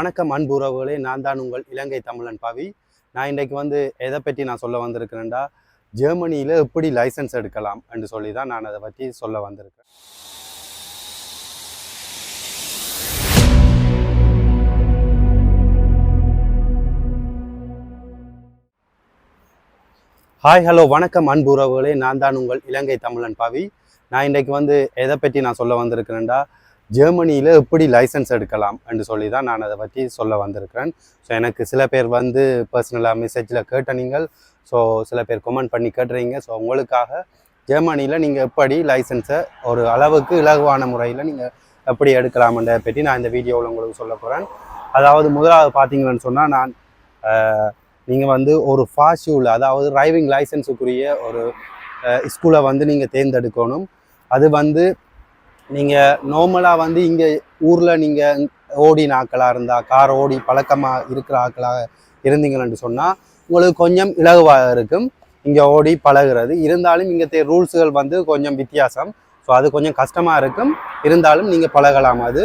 வணக்கம் அன்புறவுகளே நான் தான் உங்கள் இலங்கை தமிழன் பவி. நான் இன்றைக்கு வந்து எதை பற்றி நான் சொல்ல வந்திருக்கிறேன்டா? ஜெர்மனியில் எப்படி லைசன்ஸ் எடுக்கலாம் என்று சொல்லி தான் நான் அதை பற்றி சொல்ல வந்திருக்கேன் ஹாய் ஹலோ வணக்கம் அன்புறவுகளே நான் தான் உங்கள் இலங்கை தமிழன் பவி. நான் இன்றைக்கு வந்து எதை பற்றி நான் சொல்ல வந்திருக்கிறேன்டா? ஜெர்மனியில் எப்படி லைசன்ஸ் எடுக்கலாம் என்று சொல்லி தான் நான் அதை பற்றி சொல்ல வந்திருக்கிறேன். ஸோ எனக்கு சில பேர் வந்து பர்சனலாக மெசேஜில் கேட்ட நீங்கள் ஸோ சில பேர் கமெண்ட் பண்ணி கேட்டுறீங்க. ஸோ உங்களுக்காக ஜெர்மனியில் நீங்கள் எப்படி லைசன்ஸை ஒரு அளவுக்கு இலகுவான முறையில் நீங்கள் எப்படி எடுக்கலாம்ன்றதை பற்றி நான் இந்த வீடியோவில் உங்களுக்கு சொல்ல போகிறேன் அதாவது முதலாவது பார்த்தீங்கன்னு சொன்னால் நான் நீங்கள் வந்து ஒரு ஃபாஸ்டியூவில் அதாவது டிரைவிங் லைசன்ஸுக்குரிய ஒரு ஸ்கூலை வந்து நீங்கள் தேர்ந்தெடுக்கணும். அது வந்து நீங்கள் நார்மலாக வந்து இங்கே ஊரில் நீங்கள் ஓடின ஆக்களாக இருந்தால் கார் ஓடி பழக்கமாக இருக்கிற ஆக்களாக இருந்தீங்கன்னு சொன்னால் உங்களுக்கு கொஞ்சம் இலகுவாக இருக்கும். இங்கே ஓடி பழகுறது. இருந்தாலும் இங்கே ரூல்ஸுகள் வந்து கொஞ்சம் வித்தியாசம். ஸோ அது கொஞ்சம் கஷ்டமாக இருக்கும். இருந்தாலும் நீங்கள் பழகலாம் அது.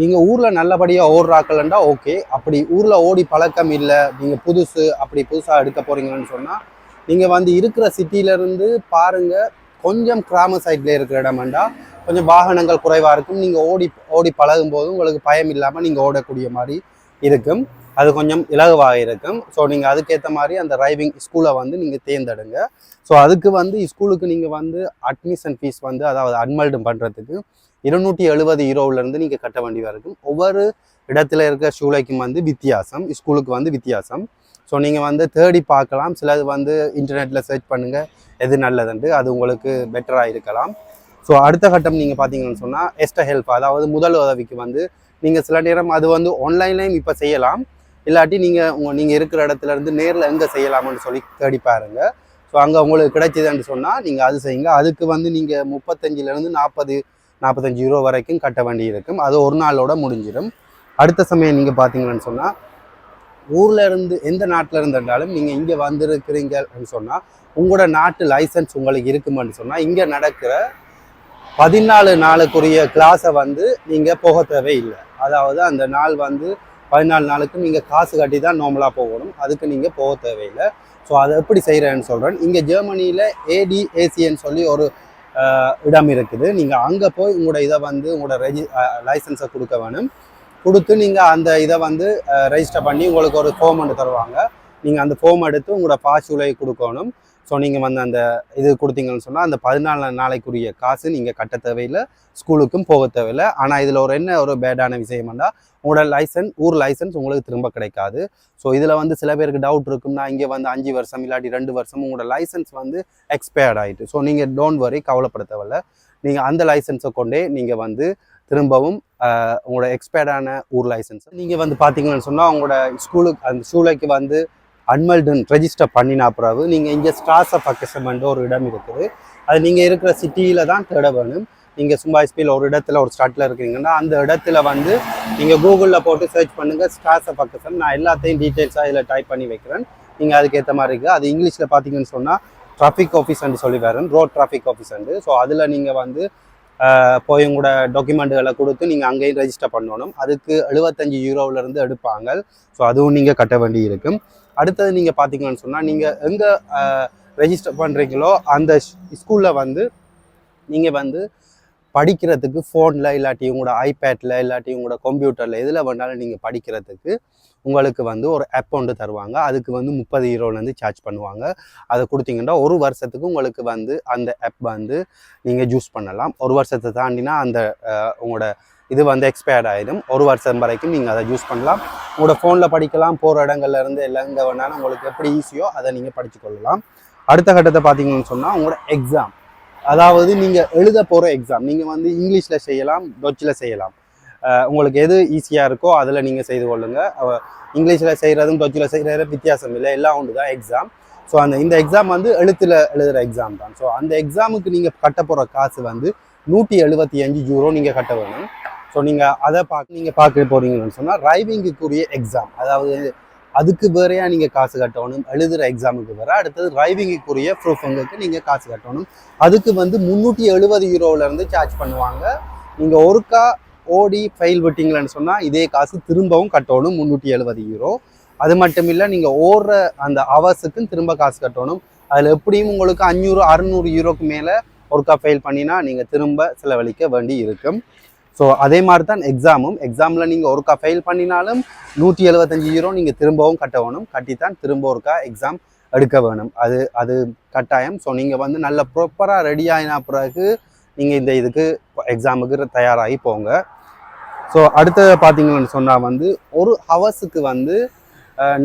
நீங்கள் ஊரில் நல்லபடியாக ஓடுறாக்கலண்டா ஓகே அப்படி ஊரில் ஓடி பழக்கம் இல்லை நீங்கள் புதுசு அப்படி புதுசாக எடுக்க போகிறீங்கன்னு சொன்னால் நீங்கள் வந்து இருக்கிற சிட்டியிலேருந்து பாருங்கள் கொஞ்சம் கிராம சைடில் இருக்கிற இடமாண்டா கொஞ்சம் வாகனங்கள் குறைவாக இருக்கும். நீங்கள் ஓடி ஓடி பழகும் போது உங்களுக்கு பயம் இல்லாமல் நீங்கள் ஓடக்கூடிய மாதிரி இருக்கும். அது கொஞ்சம் இலகுவாக இருக்கும். ஸோ நீங்கள் அதுக்கேற்ற மாதிரி அந்த டிரைவிங் ஸ்கூலை வந்து நீங்கள் தேர்ந்தெடுங்க. ஸோ அதுக்கு வந்து ஸ்கூலுக்கு நீங்கள் வந்து அட்மிஷன் ஃபீஸ் வந்து அதாவது அன்மல்டு பண்ணுறதுக்கு இருநூற்றி எழுபது யூரோவிலேருந்து நீங்கள் கட்ட வேண்டியதாக இருக்கும். ஒவ்வொரு இடத்துல இருக்க ஷூலைக்கும் வந்து வித்தியாசம். ஸ்கூலுக்கு வந்து வித்தியாசம். ஸோ நீங்கள் வந்து தேடி பார்க்கலாம். சிலது வந்து இன்டர்நெட்டில் சர்ச் பண்ணுங்கள் எது நல்லதுன்ட்டு அது உங்களுக்கு பெட்டராக இருக்கலாம். ஸோ அடுத்த கட்டம் நீங்கள் பார்த்தீங்கன்னு சொன்னால் எஸ்ட ஹெல்ப் அதாவது முதல் உதவிக்கு வந்து நீங்கள் சில நேரம் அது வந்து ஆன்லைன்லேயும் இப்போ செய்யலாம். இல்லாட்டி நீங்கள் உங்கள் நீங்கள் இருக்கிற இடத்துல இருந்து நேரில் எங்கே செய்யலாம்னு சொல்லி தேடி பாருங்க. ஸோ அங்கே உங்களுக்கு கிடைச்சதுன்னு சொன்னால் நீங்கள் அது செய்யுங்க. அதுக்கு வந்து நீங்கள் முப்பத்தஞ்சிலேருந்து நாற்பது நாற்பத்தஞ்சு யூரோ வரைக்கும் கட்ட வேண்டி இருக்கும். அது ஒரு நாளோட முடிஞ்சிடும். அடுத்த சமயம் நீங்கள் பார்த்தீங்கன்னு சொன்னால் ஊரில் இருந்து எந்த நாட்டில் இருந்தாலும் நீங்கள் இங்கே வந்திருக்கிறீங்கன்னு சொன்னால் உங்களோட நாட்டு லைசன்ஸ் உங்களுக்கு இருக்குமான்னு சொன்னால் இங்கே நடக்கிற பதினாலு நாளுக்குரிய கிளாஸை வந்து நீங்கள் போக தேவையில்லை. அதாவது அந்த நாள் வந்து பதினாலு நாளுக்கு நீங்கள் காசு கட்டி தான் நார்மலாக போகணும். அதுக்கு நீங்கள் போக தேவையில்லை. ஸோ அதை எப்படி செய்கிறேன்னு சொல்கிறேன் இங்கே ஜெர்மனியில் ஏடிஏசின்னு சொல்லி ஒரு இடம் இருக்குது. நீங்கள் அங்கே போய் உங்களோட இதை வந்து உங்களோட ரெஜி லைசன்ஸை கொடுக்க வேணும். கொடுத்து நீங்கள் அந்த இதை வந்து ரெஜிஸ்டர் பண்ணி உங்களுக்கு ஒரு ஃபார்ம் ஒன்று தருவாங்க. நீங்கள் அந்த ஃபார்ம் எடுத்து உங்களோட பாசூலை கொடுக்கணும். ஸோ நீங்கள் வந்து அந்த இது கொடுத்தீங்கன்னு சொன்னால் அந்த பதினாலு நாளைக்குரிய காசு நீங்கள் கட்ட தேவையில்லை ஸ்கூலுக்கும் போக தேவையில்லை. ஆனால் இதில் ஒரு என்ன ஒரு பேடான விஷயம்னா உங்களோட லைசன்ஸ் ஊர் லைசன்ஸ் உங்களுக்கு திரும்ப கிடைக்காது. ஸோ இதில் வந்து சில பேருக்கு டவுட் இருக்கும்னா இங்கே வந்து அஞ்சு வருஷம் இல்லாட்டி ரெண்டு வருஷம் உங்களோட லைசன்ஸ் வந்து எக்ஸ்பயர்ட் ஆகிட்டு ஸோ நீங்கள் டோன்ட் வரி கவலைப்பட தேவையில்ல. நீங்கள் அந்த லைசன்ஸை கொண்டே நீங்கள் வந்து திரும்பவும் உங்களோட எக்ஸ்பயர்டான ஊர் லைசன்ஸ் நீங்கள் வந்து பார்த்தீங்கன்னு சொன்னால் உங்களோட ஸ்கூலுக்கு அந்த ஸ்கூலுக்கு வந்து அன்மல்டன் ரெஜிஸ்டர் பண்ணினா பிறகு நீங்கள் இங்கே ஸ்டார்ஸ் ஆஃப் அக்கசமெண்ட் ஒரு இடம் இருக்குது. அது நீங்கள் இருக்கிற சிட்டியில் தான் தேட வேணும் நீங்கள் சும்மா ஸ்பீல் ஒரு இடத்துல ஒரு ஸ்டார்ட்டில் இருக்கிறீங்கன்னா அந்த இடத்துல வந்து நீங்கள் கூகுளில் போட்டு சர்ச் பண்ணுங்கள் ஸ்டார்ஸ் ஆஃப் அக்கசம் நான் எல்லாத்தையும் டீட்டெயில்ஸாக இதில் டைப் பண்ணி வைக்கிறேன். நீங்கள் அதுக்கேற்ற மாதிரி இருக்குது அது இங்கிலீஷில் பார்த்தீங்கன்னு சொன்னால் டிராஃபிக் ஆஃபீஸ்ன்னு சொல்லி வரேன் ரோட் டிராஃபிக் ஆஃபீஸ்ண்டு ஸோ அதில் நீங்கள் வந்து போய் உங்களோட டாக்குமெண்ட்டுகளை கொடுத்து நீங்கள் அங்கேயும் ரெஜிஸ்டர் பண்ணணும். அதுக்கு எழுபத்தஞ்சு யூரோவிலேருந்து எடுப்பாங்க. ஸோ அதுவும் நீங்கள் கட்ட வேண்டி இருக்கும். அடுத்தது நீங்கள் பார்த்தீங்கன்னு சொன்னால் நீங்கள் எங்கே ரெஜிஸ்டர் பண்ணுறீங்களோ அந்த ஸ்கூலில் வந்து நீங்கள் வந்து படிக்கிறதுக்கு ஃபோனில் இல்லாட்டி உங்களோட ஐபேட்டில் இல்லாட்டி உங்களோட கம்ப்யூட்டரில் எதில் வேணாலும் நீங்கள் படிக்கிறதுக்கு உங்களுக்கு வந்து ஒரு ஆப் ஒன்று தருவாங்க. அதுக்கு வந்து முப்பது ஈரோலேருந்து சார்ஜ் பண்ணுவாங்க. அதை கொடுத்தீங்கன்னா ஒரு வருஷத்துக்கு உங்களுக்கு வந்து அந்த ஆப் வந்து நீங்கள் யூஸ் பண்ணலாம். ஒரு வருஷத்தை தாண்டினா அந்த உங்களோட இது வந்து எக்ஸ்பயர்ட் ஆகிடும் ஒரு வருஷம் வரைக்கும் நீங்கள் அதை யூஸ் பண்ணலாம். உங்களோட ஃபோனில் படிக்கலாம் போகிற இடங்கள்ல இருந்து எல்லாம் எங்கே வேணாலும் உங்களுக்கு எப்படி ஈஸியோ அதை நீங்கள் படித்து கொள்ளலாம். அடுத்த கட்டத்தை பார்த்தீங்கன்னு சொன்னால் உங்களோட எக்ஸாம் அதாவது நீங்கள் எழுத போகிற எக்ஸாம் நீங்கள் வந்து இங்கிலீஷில் செய்யலாம் டொச்சில் செய்யலாம். உங்களுக்கு எது ஈஸியாக இருக்கோ அதில் நீங்கள் செய்து கொள்ளுங்கள் இங்கிலீஷில் செய்கிறதும் டொச்சில் செய்கிறதும் வித்தியாசம் இல்லை. எல்லாம் ஒன்று தான் எக்ஸாம் ஸோ அந்த இந்த எக்ஸாம் வந்து எழுத்தில் எழுதுகிற எக்ஸாம் தான். ஸோ அந்த எக்ஸாமுக்கு நீங்கள் கட்ட போகிற காசு வந்து நூற்றி எழுபத்தி அஞ்சு ஜூரோ நீங்கள் கட்ட வேணும். ஸோ நீங்கள் அதை பார்க்க நீங்கள் பார்க்க போகிறீங்கன்னு சொன்னால் ரைவிங்குக்குரிய எக்ஸாம் அதாவது அதுக்கு வேறையாக நீங்கள் காசு கட்டணும் எழுதுகிற எக்ஸாமுக்கு வேற. அடுத்தது டிரைவிங்குக்குரிய ப்ரூஃபுங்களுக்கு நீங்கள் காசு கட்டணும். அதுக்கு வந்து முந்நூற்றி எழுபது யூரோவிலேருந்து சார்ஜ் பண்ணுவாங்க. நீங்கள் ஒருக்கா ஓடி ஃபைல் விட்டீங்களன்னு சொன்னால் இதே காசு திரும்பவும் கட்டணும் முந்நூற்றி எழுபது யூரோ அது மட்டும் இல்லை நீங்கள் ஓடுற அந்த அவர்ஸுக்கும் திரும்ப காசு கட்டணும். அதில் எப்படியும் உங்களுக்கு அஞ்சூறு அறுநூறு யூரோக்கு மேலே ஒருக்கா ஃபெயில் பண்ணினா நீங்கள் திரும்ப செலவழிக்க வேண்டி இருக்கும். ஸோ அதே மாதிரி தான் எக்ஸாமும் எக்ஸாமில் நீங்கள் ஒருக்கா ஃபெயில் பண்ணினாலும் நூற்றி எழுபத்தஞ்சு யூரோ நீங்கள் திரும்பவும் கட்ட வேணும். கட்டித்தான் திரும்ப ஒருக்கா எக்ஸாம் எடுக்க வேணும். அது அது கட்டாயம். ஸோ நீங்கள் வந்து நல்ல ப்ராப்பராக ரெடி ஆகினா பிறகு நீங்கள் இந்த இதுக்கு எக்ஸாமுக்கு தயாராகி போங்க. ஸோ அடுத்தது பார்த்தீங்கன்னு சொன்னால் வந்து ஒரு ஹவர்ஸுக்கு வந்து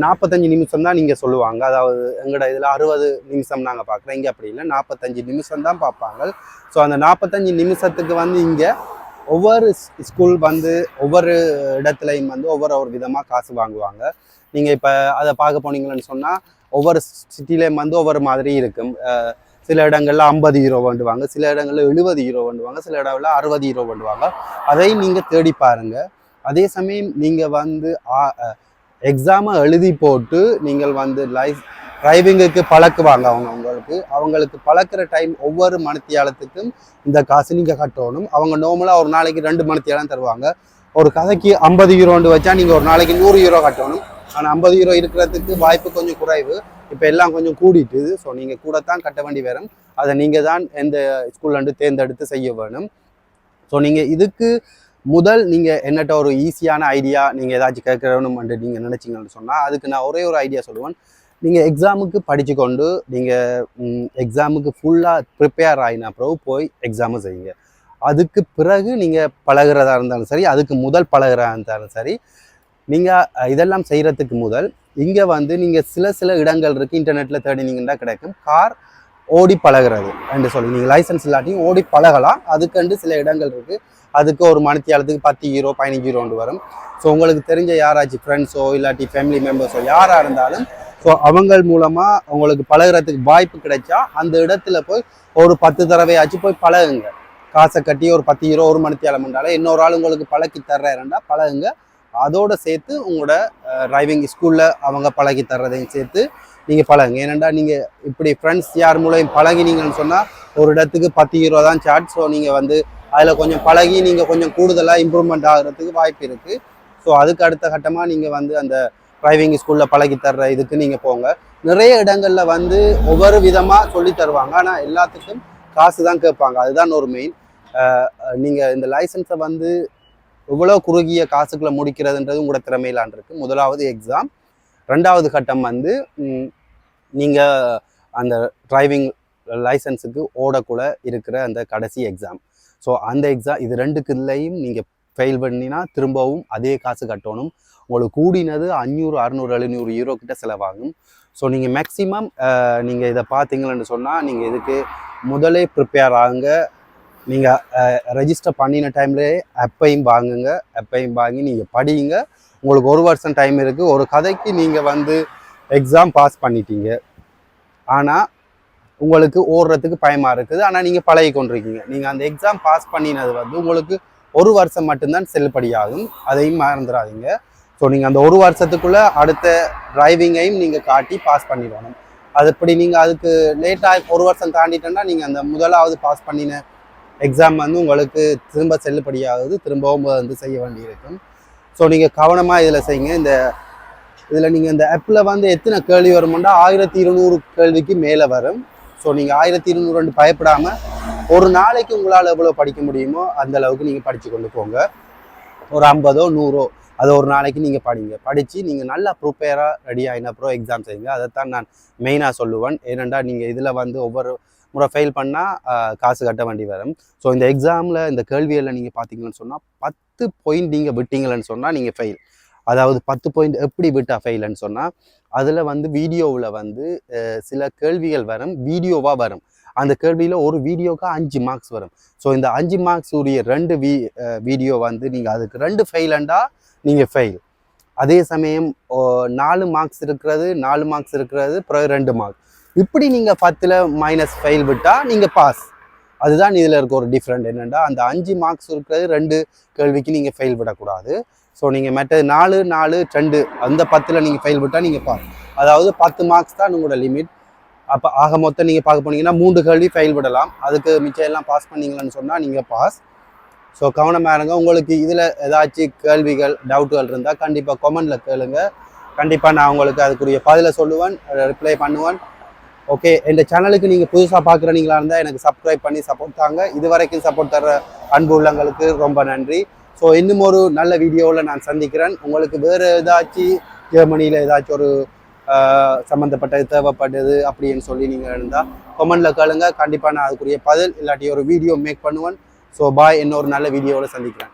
நாற்பத்தஞ்சு நிமிஷம் தான் நீங்கள் சொல்லுவாங்க. அதாவது எங்களோட இதில் அறுபது நிமிஷம் நாங்கள் பார்க்குறோம் இங்கே அப்படி இல்லை. நாற்பத்தஞ்சு நிமிஷம் தான் பார்ப்பாங்க ஸோ அந்த நாற்பத்தஞ்சு நிமிஷத்துக்கு வந்து இங்கே ஒவ்வொரு ஸ்கூல் வந்து ஒவ்வொரு இடத்துலையும் வந்து ஒவ்வொரு ஒரு விதமாக காசு வாங்குவாங்க. நீங்கள் இப்போ அதை பார்க்க போனீங்கன்னு சொன்னால் ஒவ்வொரு சிட்டிலையும் வந்து ஒவ்வொரு மாதிரி இருக்கும். சில இடங்களில் ஐம்பது ஹீரோ வேண்டுவாங்க சில இடங்களில் எழுபது ஹீரோ வேண்டுவாங்க சில இடங்களில் அறுபது ஹீரோ வேண்டுவாங்க. அதை நீங்கள் தேடி பாருங்க. அதே சமயம் நீங்கள் வந்து எக்ஸாமை எழுதி போட்டு நீங்கள் வந்து லைஃப் டிரைவிங்குக்கு பழக்குவாங்க அவங்க அவங்களுக்கு அவங்களுக்கு பழக்கிற டைம் ஒவ்வொரு மணித்தியாலத்துக்கும் இந்த காசு நீங்கள் கட்டணும். அவங்க நார்மலாக ஒரு நாளைக்கு ரெண்டு மணித்தியாலம் தருவாங்க. ஒரு கதைக்கு ஐம்பது யூரோண்டு வச்சா நீங்கள் ஒரு நாளைக்கு நூறு யூரோ கட்டணும். ஆனால் ஐம்பது யூரோ இருக்கிறதுக்கு வாய்ப்பு கொஞ்சம் குறைவு. இப்போ எல்லாம் கொஞ்சம் கூடிட்டுது ஸோ நீங்கள் கூட தான் கட்ட வேண்டி வரும். அதை நீங்கள் தான் எந்த ஸ்கூல்லேருந்து தேர்ந்தெடுத்து செய்ய வேணும். ஸோ நீங்கள் இதுக்கு முதல் நீங்கள் என்னட்ட ஒரு ஈஸியான ஐடியா நீங்கள் ஏதாச்சும் கேட்கணும்னு நீங்கள் நினச்சிங்கன்னு சொன்னால் அதுக்கு நான் ஒரே ஒரு ஐடியா சொல்லுவேன். நீங்கள் எக்ஸாமுக்கு படித்து கொண்டு நீங்கள் எக்ஸாமுக்கு ஃபுல்லாக ப்ரிப்பேர் ஆகின பிறகு போய் எக்ஸாமும் செய்யுங்க. அதுக்கு பிறகு நீங்கள் பழகிறதா இருந்தாலும் சரி அதுக்கு முதல் பழகிறதா இருந்தாலும் சரி நீங்கள் இதெல்லாம் செய்கிறதுக்கு முதல் இங்கே வந்து நீங்கள் சில சில இடங்கள் இருக்குது இன்டர்நெட்டில் தேடினீங்கன்னா கிடைக்கும். கார் ஓடி பழகுறது என்று சொல்லி நீங்கள் லைசன்ஸ் இல்லாட்டியும் ஓடி பழகலாம். அதுக்கண்டு சில இடங்கள் இருக்குது அதுக்கு ஒரு மணித்தியாலத்துக்கு பத்து ஹீரோ பதினஞ்சு ஹீரோண்டு வரும். ஸோ உங்களுக்கு தெரிஞ்ச யாராச்சும் ஃப்ரெண்ட்ஸோ இல்லாட்டி ஃபேமிலி மெம்பர்ஸோ யாராக இருந்தாலும் ஸோ அவங்கள் மூலமாக உங்களுக்கு பழகுறதுக்கு வாய்ப்பு கிடைச்சா அந்த இடத்துல போய் ஒரு பத்து தடவையாச்சும் போய் பழகுங்க. காசை கட்டி ஒரு பத்து ஹீரோ ஒரு மணி பண்ணாலும் இன்னொரு ஆள் உங்களுக்கு பழக்கி தர்றேன்டா பழகுங்க. அதோடு சேர்த்து உங்களோட டிரைவிங் ஸ்கூலில் அவங்க பழகி தர்றதையும் சேர்த்து நீங்கள் பழகுங்க. ஏனெண்டா நீங்கள் இப்படி ஃப்ரெண்ட்ஸ் யார் மூலம் பழகினீங்கன்னு சொன்னால் ஒரு இடத்துக்கு பத்து ஹீரோ தான் சார்ஜ் ஸோ நீங்கள் வந்து அதில் கொஞ்சம் பழகி நீங்கள் கொஞ்சம் கூடுதலாக இம்ப்ரூவ்மெண்ட் ஆகிறதுக்கு வாய்ப்பு இருக்குது ஸோ அதுக்கு அடுத்த கட்டமாக நீங்கள் வந்து அந்த டிரைவிங் ஸ்கூலில் பழகி தர்ற இதுக்கு நீங்கள் போங்க. நிறைய இடங்களில் வந்து ஒவ்வொரு விதமாக சொல்லி தருவாங்க. ஆனால் எல்லாத்துக்கும் காசு தான் கேட்பாங்க. அதுதான் ஒரு மெயின் நீங்கள் இந்த லைசன்ஸை வந்து எவ்வளோ குறுகிய காசுக்குள்ள முடிக்கிறதுன்றது உங்களோட திறமையிலான் இருக்குது முதலாவது எக்ஸாம் ரெண்டாவது கட்டம் வந்து நீங்கள் அந்த டிரைவிங் லைசன்ஸுக்கு ஓடக்குள்ள இருக்கிற அந்த கடைசி எக்ஸாம் ஸோ அந்த எக்ஸாம் இது ரெண்டுக்குள்ளேயும் நீங்கள் ஃபெயில் பண்ணினா திரும்பவும் அதே காசு கட்டணும். உங்களுக்கு கூடினது அஞ்சூறு அறுநூறு எழுநூறு யூரோ கிட்ட செலவாகும். ஸோ நீங்கள் மேக்ஸிமம் நீங்கள் இதை பார்த்தீங்களன்னு சொன்னால் நீங்கள் இதுக்கு முதலே ப்ரிப்பேர் ஆகுங்க. நீங்கள் ரெஜிஸ்டர் பண்ணின டைம்லேயே அப்பையும் வாங்குங்க. அப்பையும் வாங்கி நீங்கள் படியுங்க உங்களுக்கு ஒரு வருஷம் டைம் இருக்குது ஒரு கதைக்கு நீங்கள் வந்து எக்ஸாம் பாஸ் பண்ணிட்டீங்க. ஆனால் உங்களுக்கு ஓடுறதுக்கு பயமாக இருக்குது. ஆனால் நீங்கள் பழகி கொண்டிருக்கீங்க நீங்கள் அந்த எக்ஸாம் பாஸ் பண்ணினது வந்து உங்களுக்கு ஒரு வருஷம் மட்டும்தான் செல்லுபடியாகும். அதையும் மறந்துடாதீங்க. ஸோ நீங்கள் அந்த ஒரு வருஷத்துக்குள்ளே அடுத்த டிரைவிங்கையும் நீங்கள் காட்டி பாஸ் பண்ணிடணும். அது இப்படி நீங்கள் அதுக்கு லேட்டாக ஒரு வருஷம் தாண்டிட்டோன்னா நீங்கள் அந்த முதலாவது பாஸ் பண்ணின எக்ஸாம் வந்து உங்களுக்கு திரும்ப செல்லுபடியாகுது. திரும்பவும் வந்து செய்ய வேண்டியிருக்கும். ஸோ நீங்கள் கவனமாக இதில் செய்யுங்க. இந்த இதில் நீங்கள் இந்த ஆப்பில் வந்து எத்தனை கேள்வி வருமுண்டா ஆயிரத்தி இருநூறு கேள்விக்கு மேலே வரும். ஸோ நீங்கள் ஆயிரத்தி இருநூறு பயப்படாமல் ஒரு நாளைக்கு உங்களால் எவ்வளோ படிக்க முடியுமோ அந்த அளவுக்கு நீங்கள் படித்து கொண்டு போங்க ஒரு ஐம்பதோ நூறோ அதை ஒரு நாளைக்கு நீங்கள் படிங்க. படித்து நீங்கள் நல்லா ப்ரிப்பேராக ரெடி என்ன எக்ஸாம் செய்யுங்க. அதைத்தான் நான் மெயினாக சொல்லுவேன். ஏனெண்டா நீங்கள் இதில் வந்து ஒவ்வொரு முறை ஃபெயில் பண்ணால் காசு கட்ட வேண்டி வரும். ஸோ இந்த எக்ஸாமில் இந்த கேள்வியில் நீங்கள் பார்த்தீங்கன்னு சொன்னால் பத்து பாயிண்ட் நீங்கள் விட்டீங்களன்னு சொன்னால் நீங்கள் ஃபெயில் அதாவது பத்து பாயிண்ட் எப்படி விட்டா ஃபெயில்னு சொன்னால் அதில் வந்து வீடியோவில் வந்து சில கேள்விகள் வரும் வீடியோவாக வரும். அந்த கேள்வியில் ஒரு வீடியோக்கு அஞ்சு மார்க்ஸ் வரும். ஸோ இந்த அஞ்சு மார்க்ஸ் உரிய ரெண்டு வீ வீடியோ வந்து நீங்கள் அதுக்கு ரெண்டு ஃபெயிலண்டா நீங்கள் ஃபெயில் அதே சமயம் நாலு மார்க்ஸ் இருக்கிறது நாலு மார்க்ஸ் இருக்கிறது பிறகு ரெண்டு மார்க் இப்படி நீங்கள் பத்தில் மைனஸ் ஃபெயில் விட்டால் நீங்கள் பாஸ் அதுதான் இதில் இருக்க ஒரு டிஃப்ரெண்ட் என்னென்னா அந்த அஞ்சு மார்க்ஸ் இருக்கிறது ரெண்டு கேள்விக்கு நீங்கள் ஃபெயில் விடக்கூடாது. ஸோ நீங்கள் மற்றது நாலு நாலு ரெண்டு அந்த பத்தில் நீங்கள் ஃபெயில் விட்டால் நீங்கள் பாஸ் அதாவது பத்து மார்க்ஸ் தான் உங்களோட லிமிட் அப்போ ஆக மொத்தம் நீங்கள் பார்க்க போனீங்கன்னா மூன்று கேள்வி ஃபைல் விடலாம். அதுக்கு மிச்சம் எல்லாம் பாஸ் பண்ணீங்களான்னு சொன்னால் நீங்கள் பாஸ் ஸோ கவனமாக இருங்க. உங்களுக்கு இதில் ஏதாச்சும் கேள்விகள் டவுட்டுகள் இருந்தால் கண்டிப்பாக கொமெண்டில் கேளுங்க. கண்டிப்பாக நான் உங்களுக்கு அதுக்குரிய பதிலை சொல்லுவேன் ரிப்ளை பண்ணுவேன். ஓகே இந்த சேனலுக்கு நீங்கள் புதுசாக பார்க்குறீங்களா இருந்தால் எனக்கு சப்ஸ்கிரைப் பண்ணி சப்போர்ட் தாங்க. இது வரைக்கும் சப்போர்ட் தர அன்பு உள்ளங்களுக்கு ரொம்ப நன்றி. ஸோ இன்னும் ஒரு நல்ல வீடியோவில் நான் சந்திக்கிறேன். உங்களுக்கு வேறு ஏதாச்சும் ஜெர்மனியில் ஏதாச்சும் ஒரு சம்மந்தப்பட்டது தேவைப்பட்டது அப்படின்னு சொல்லி நீங்கள் இருந்தால் கமெண்டில் கேளுங்க. கண்டிப்பாக நான் அதுக்குரிய பதில் இல்லாட்டி ஒரு வீடியோ மேக் பண்ணுவேன். ஸோ பாய் இன்னொரு நல்ல வீடியோவில் சந்திக்கிறேன்.